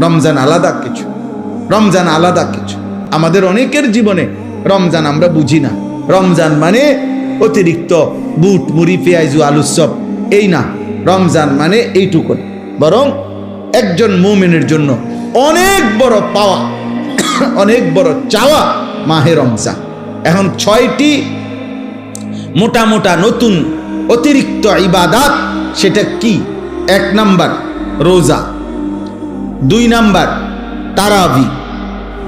রমজান আলাদা কিছু। রমজান আলাদা কিছু। আমাদের অনেকের জীবনে রমজান আমরা বুঝি না। রমজান মানে অতিরিক্ত বুট, মুড়ি, পেঁয়াজু, আলু, সব। এই না, রমজান মানে এইটুকু বরং একজন মুমিনের জন্য অনেক বড় পাওয়া, অনেক বড় চাওয়া মাহে রমজান। এখন ছয়টি মোটা মোটা নতুন অতিরিক্ত ইবাদাত, সেটা কি? এক নাম্বার, রোজা। দুই নাম্বার তারাবি।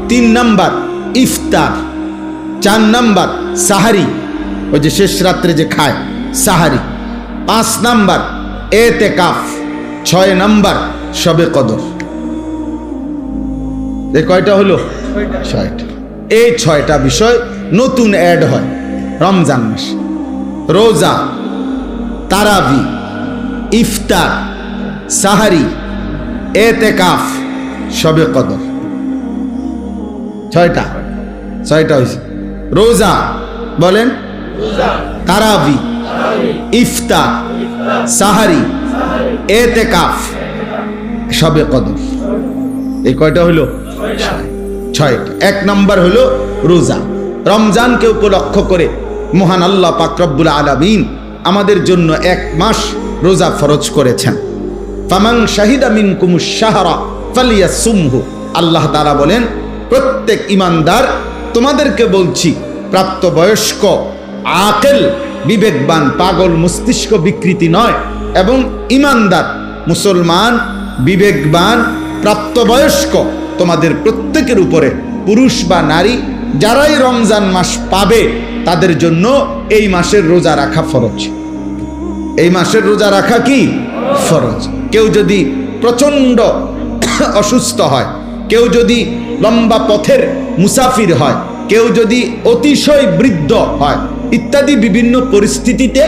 তিন নাম্বার ইফতার। চার নাম্বার সাহারি। ওই যে শেষ রাত্রে যে খায় সাহারি। পাঁচ নাম্বার এতে কাফ ছয় নাম্বার সবে কদর। এ কয়টা হলো? ছয়টা। এই ছয়টা বিষয় নতুন অ্যাড হয় রমজান মাস। রোজা তারাবি ইফতার সাহারি এতেকাফ সবে কদর। ছয়টা ছয়টা হয়েছে রোজা বলেন? তারাবি ইফতা সাহারি। এতে কাফ সবে কদর। এই কয়টা হলো ছয়। ছয়টা। এক নম্বর হলো রোজা। রমজানকে উপলক্ষ করে মহান আল্লাহ পাকরব্বুল আলামিন আমাদের জন্য এক মাস রোজা ফরজ করেছেন। ফামাং শাহিদা মিন কুমুস সাহারা ফালিয়া সুমহু আল্লাহ তারা বলেন, প্রত্যেক ইমানদার, তোমাদেরকে বলছি, প্রাপ্তবয়স্ক, আকেল, বিবেকবান, পাগল, মস্তিষ্ক বিকৃতি নয়, এবং ইমানদার, মুসলমান, বিবেকবান, প্রাপ্তবয়স্ক, তোমাদের প্রত্যেকের উপরে পুরুষ বা নারী, যারাই রমজান মাস পাবে, তাদের জন্য এই মাসের রোজা রাখা ফরজ। এই মাসের রোজা রাখা কি? ফরজ। কেউ যদি প্রচণ্ড অসুস্থ হয়, কেউ যদি লম্বা পথের মুসাফির হয়, কেউ যদি অতিশয় বৃদ্ধ হয়, ইত্যাদি বিভিন্ন পরিস্থিতিতে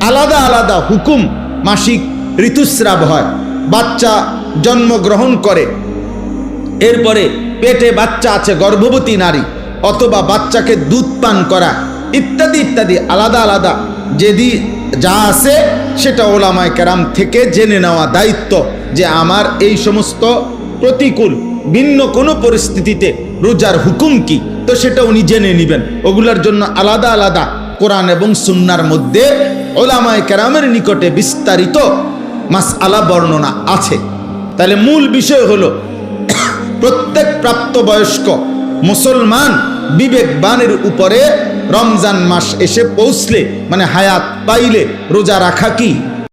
আলাদা আলাদা হুকুম মাসিক ঋতুস্রাব হয়, বাচ্চা জন্মগ্রহণ করে। এরপরে পেটে বাচ্চা আছে, গর্ভবতী নারী, অথবা বাচ্চাকে দুধ পান করা, ইত্যাদি ইত্যাদি, আলাদা আলাদা, যেদি যা আছে সেটা ওলামায় কেরাম থেকে জেনে নেওয়া দায়িত্ব যে আমার এই সমস্ত প্রতিকূল, ভিন্ন কোনো পরিস্থিতিতে রোজার হুকুম কি? তো সেটা উনি জেনে নেবেন। ওগুলোর জন্য আলাদা আলাদা কোরআন এবং সুন্নার মধ্যে ওলামায় কেরামের নিকটে বিস্তারিত মাস আলা বর্ণনা আছে। তাহলে মূল বিষয় হলো, প্রত্যেক প্রাপ্তবয়স্ক মুসলমান বিবেকবানের উপরে রমজান মাস এসে পৌঁছলে মানে হায়াত পাইলে রোজা রাখা কি?